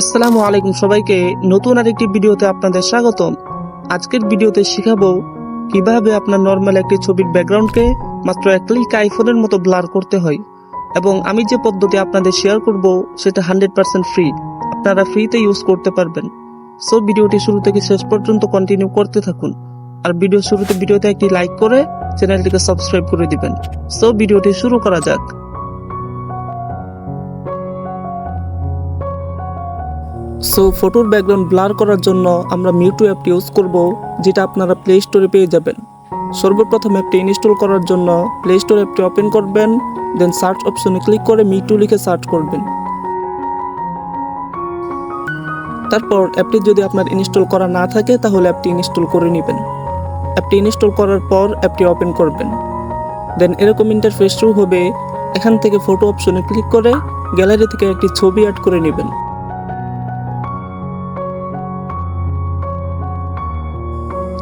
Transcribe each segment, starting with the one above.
আসসালামু আলাইকুম সবাইকে নতুন আরেকটি ভিডিওতে আপনাদের স্বাগতম। আজকের ভিডিওতে শিখাবো কীভাবে আপনার নর্মাল একটি ছবির ব্যাকগ্রাউন্ডকে মাত্র এক ক্লিক আইফোনের মতো ব্লার করতে হয়। এবং আমি যে পদ্ধতি আপনাদের শেয়ার করব, সেটা হান্ড্রেড পার্সেন্ট ফ্রি আপনারা ফ্রিতে ইউজ করতে পারবেন। সো ভিডিওটি শুরু থেকে শেষ পর্যন্ত কন্টিনিউ করতে থাকুন। আর ভিডিও শুরুতে ভিডিওতে একটি লাইক করে চ্যানেলটিকে সাবস্ক্রাইব করে দিবেন। সো ভিডিওটি শুরু করা যাক। সো ফটোর ব্যাকগ্রাউন্ড ব্লার করার জন্য আমরা মিউটু অ্যাপটি ইউজ করব, যেটা আপনারা প্লে স্টোরে পেয়ে যাবেন। সর্বপ্রথম অ্যাপটি ইনস্টল করার জন্য প্লে স্টোর অ্যাপটি ওপেন করবেন দেন সার্চ অপশনে ক্লিক করে মিউটু লিখে সার্চ করবেন। তারপর অ্যাপটি যদি আপনার ইনস্টল করা না থাকে, তাহলে অ্যাপটি ইনস্টল করে নেবেন। অ্যাপটি ইনস্টল করার পর অ্যাপটি ওপেন করবেন। দেন এরকম ইন্টারফেস শুরু হবে। এখান থেকে ফটো অপশনে ক্লিক করে গ্যালারি থেকে একটি ছবি অ্যাড করে নেবেন।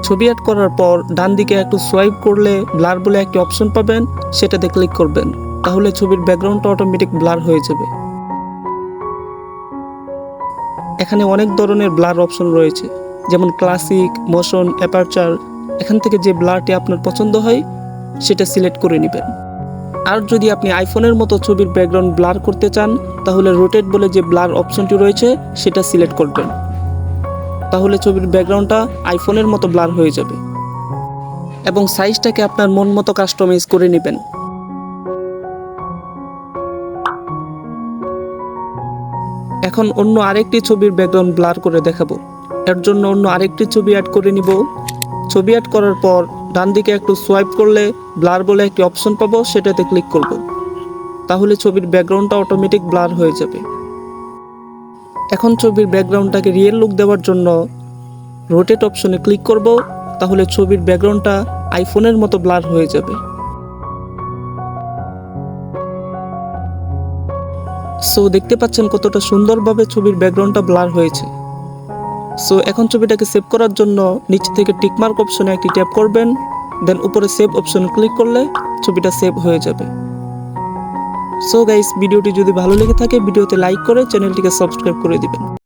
ছবি অ্যাড করার পর ডান দিকে একটু সোয়াইপ করলে ব্লার বলে একটি অপশন পাবেন, সেটাতে ক্লিক করবেন। তাহলে ছবির ব্যাকগ্রাউন্ডটা অটোমেটিক ব্লার হয়ে যাবে। এখানে অনেক ধরনের ব্লার অপশন রয়েছে, যেমন ক্লাসিক মোশন অ্যাপারচার এখান থেকে যে ব্লারটি আপনার পছন্দ হয়, সেটা সিলেক্ট করে নেবেন। আর যদি আপনি আইফোনের মতো ছবির ব্যাকগ্রাউন্ড ব্লার করতে চান, তাহলে রোটেট বলে যে ব্লার অপশনটি রয়েছে, সেটা সিলেক্ট করবেন। তাহলে ছবির ব্যাকগ্রাউন্ডটা আইফোনের মতো ব্লার হয়ে যাবে। এবং সাইজটাকে আপনার মন মতো কাস্টমাইজ করে নেবেন। এখন অন্য আরেকটি ছবির ব্যাকগ্রাউন্ড ব্লার করে দেখাবো। এর জন্য অন্য আরেকটি ছবি অ্যাড করে নিব। ছবি অ্যাড করার পর ডান দিকে একটু সোয়াইপ করলে ব্লার বলে একটি অপশন পাবো, সেটাতে ক্লিক করব। তাহলে ছবির ব্যাকগ্রাউন্ডটা অটোমেটিক ব্লার হয়ে যাবে। এখন ছবির ব্যাকগ্রাউন্ডটাকে রিয়েল লুক দেওয়ার জন্য রোটেট অপশনে ক্লিক করব, তাহলে ছবির ব্যাকগ্রাউন্ডটা আইফোনের মতো ব্লার হয়ে যাবে। সো দেখতে পাচ্ছেন কতটা সুন্দরভাবে ছবির ব্যাকগ্রাউন্ডটা ব্লার হয়েছে। সো এখন ছবিটাকে সেভ করার জন্য নিচ থেকে টিকমার্ক অপশনে একটি ট্যাপ করবেন দেন উপরে সেভ অপশনে ক্লিক করলে ছবিটা সেভ হয়ে যাবে। সো গাইস ভিডিওটি যদি ভালো লেগে থাকে ভিডিওতে লাইক করে চ্যানেলটিকে সাবস্ক্রাইব করে দিবেন।